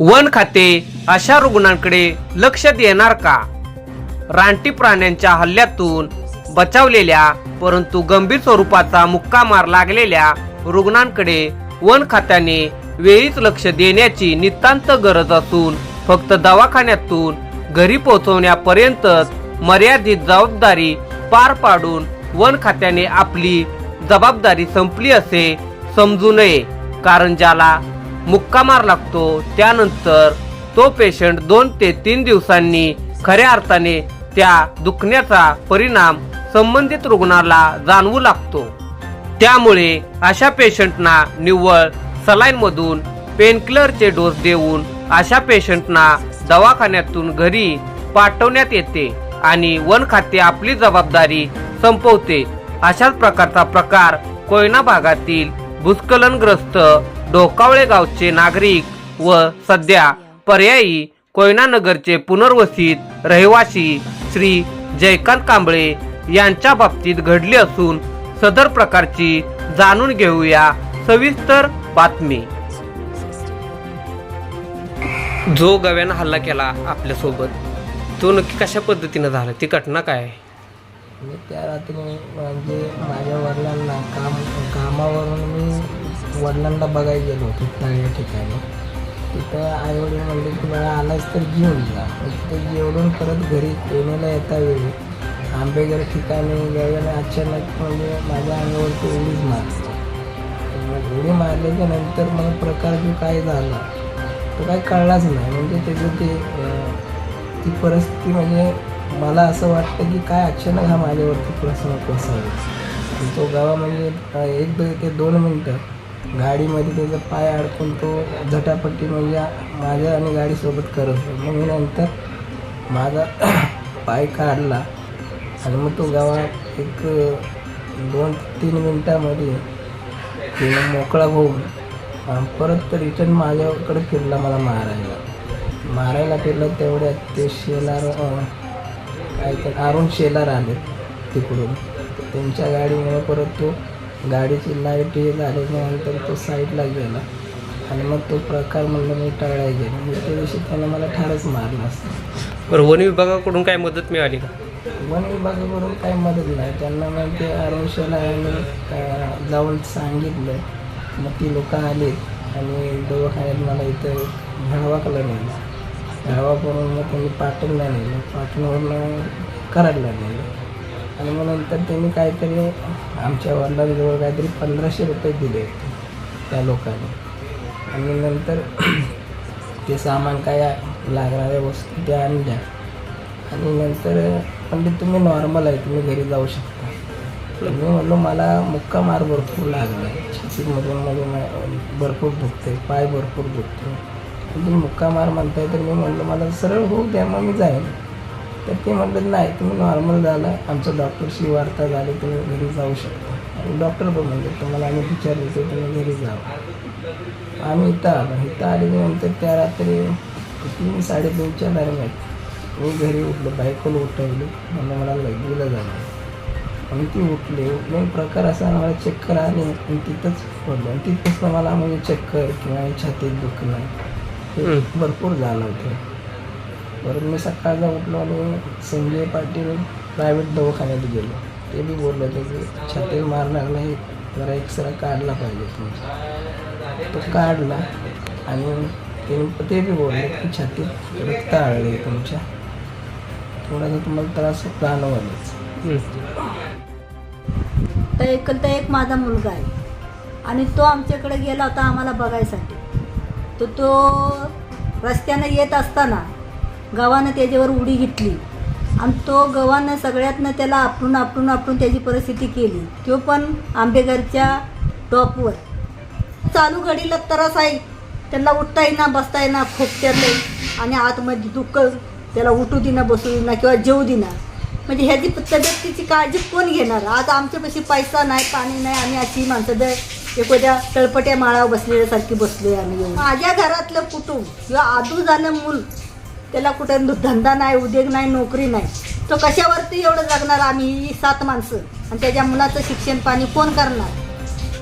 One खाते अशा रुग्णांकडे लक्ष देणार का? रानटी प्राण्यांच्या हल्ल्यातून बचावलेल्या परंतु गंभीर स्वरूपाचा मुक्का मार लागलेल्या रुग्णांकडे वन खात्याने वेळीच लक्ष देण्याची नितांत गरज असून फक्त दवाखान्यातून घरी पोहोचवण्यापर्यंतच मर्यादित जबाबदारी पार पाडून वन खात्याने आपली जबाबदारी संपली असे समजू नये कारण ज्याला मुक्का मार लागतो. त्यानंतर तो पेशंट दोन ते तीन दिवसांनी खऱ्या अर्थाने त्या दुखण्याचा परिणाम संबंधित रुग्णाला जाणवू लागतो. त्यामुळे अशा पेशंटना निव्वळ सलाईनमधून पेनकिलरचे डोस देऊन अशा पेशंटना दवाखान्यातून घरी पाठवण्यात येते आणि वन खाते आपली जबाबदारी संपवते. अशाच प्रकारचा प्रकार कोयना भागातील भूस्खलनग्रस्त डोकावळे गावचे नागरिक व सध्या पर्यायी कोयनानगरचे पुनर्वसित रहिवासी श्री जयकांत कांबळे यांच्या बाबतीत घडली असून सदर प्रकारची जाणून घेऊया सविस्तर बातमी. जो गव्यानं हल्ला केला आपल्यासोबत तो नक्की कशा पद्धतीनं झाला? ती घटना काय? आहे मी त्या रात्री म्हणजे माझ्या वडिलांना काम कामावरून मी वडिलांना बघायला गेलो होतो त्या ठिकाणी. तिथं आईवडील म्हणले की आलाच तर घेऊन जा. तिथे तिथं जेवढून परत घरी पेण्याला येता वेळी आंबेगर ठिकाणी गव्याने अचानक म्हणजे माझ्या अंगावरती उडीच मारली. मग उडी मारल्याच्या नंतर मला प्रकार जो काय झाला तो काही कळलाच नाही. म्हणजे त्याचं ते ती परिस्थिती म्हणजे मला असं वाटतं की काय अचानक हा माझ्यावरती प्रसंग प्रसंग तो गावा म्हणजे एक ते दोन मिनटं गाडीमध्ये त्याचा पाय अडकून तो झटापट्टी म्हणजे माझ्या आणि गाडीसोबत करत होतो. मग मी नंतर माझा पाय काढला आणि मग तो गावात एक दोन तीन मिनटामध्ये तिनं मोकळा होऊन परत रिटर्न माझ्याकडे फिरला मला मारायला. मारायला फिरलं तेवढ्यात ते शेलार काय तर अरुण शेलार आले तिकडून. त्यांच्या गाडीमुळे परत तो गाडीची लाइट हे झाल्याच्यानंतर तो साईडला गेला. आणि मग तो प्रकार म्हणलं मी टाळायला गेलो. म्हणजे त्या दिवशी त्याने मला ठारच मारला असतं. बरं वन विभागाकडून काय मदत मिळाली का? वन विभागाकडून काही मदत नाही. त्यांना मग ते आरोग्याला आम्ही जाऊन सांगितलं. मग ती लोक आलीत आणि दवाखान्यात मला इथं घाडवाकला नेलं. घाडवा करून मग त्यांनी पाटणला नेलं. पाटणवरून कराडला नेलं. आणि मग नंतर त्यांनी काहीतरी आमच्या वडिलांजवळ काहीतरी पंधराशे रुपये दिले त्या लोकांनी. आणि नंतर ते सामान काय लागणाऱ्या वस्तू त्या आणल्या. आणि नंतर म्हणजे तुम्ही नॉर्मल आहे तुम्ही घरी जाऊ शकता. मी म्हणलो मला मुक्का मार भरपूर लागला आहे. छातीमधून मध्ये भरपूर दुखते पाय भरपूर दुखतो तुम्ही मुक्का मार म्हणताय तर मी म्हणलं मला सरळ होऊ द्या मग मी जाईन. तर ते म्हणलं नाही तुम्ही नॉर्मल झाला आमचं डॉक्टरशी वार्ता झाली तुम्ही घरी जाऊ शकता. आणि डॉक्टर पण म्हणले तुम्हाला आम्ही विचारलं तर तुम्ही घरी जावं आम्ही इथं आलो. इथं आल्यानंतर त्या रात्री तीन साडेतीनच्या दरम्यान मी घरी उठलो बायकोला उठवली म्हणलं मला लगीला झालं आणि ती उठली. उठले प्रकार असा मला चक्कर आली आणि तिथंच पडलो. आणि तिथंच मला म्हणजे चक्कर किंवा छातीत दुखणं हे. भरपूर जाणवतं बरं मी सकाळचा उठलो आणि संजय पाटील प्रायव्हेट दवाखान्यात गेलो. ते बी बोलले होते की छातीत मार लागला हे जरा एक्सरा काढला पाहिजे तुमचा. तो काढला आणि ते ते बी बोलले की छाती रक्त आळले तुमच्या. थोडासा तुम्हाला त्रास जाणवलाच तर एकलता एक माझा मुलगा आहे. आणि तो आमच्याकडे गेला होता आम्हाला बघायसाठी. तर तो रस्त्यानं येत असताना गव्हानं त्याच्यावर उडी घेतली. आणि तो गव्हानं सगळ्यातनं त्याला आपटून आपटून आपटून त्याची परिस्थिती केली. तो पण आंबेघरच्या टॉपवर चालू घडीला त्रास आहे. त्यांना उठता येईना बसता येईना खोकत्यातले. आणि आतमध्ये दुःख त्याला उठू देना बसू देना किंवा जेवू देना म्हणजे ह्याची तब्येतीची काळजी कोण घेणार? आज आमच्यापाशी पैसा नाही पाणी नाही आम्ही अशी माणसं दर एखाद्या तळपट्या माळावर बसलेल्यासारखी बसलोय आम्ही माझ्या घरातलं कुटुंब किंवा आदू झालं मूल त्याला कुठं धंदा नाही उद्योग नाही नोकरी नाही. तो कशावरती एवढं जगणार? आम्ही ही सात माणसं. आणि त्याच्या मुलाचं शिक्षण पाणी कोण करणार?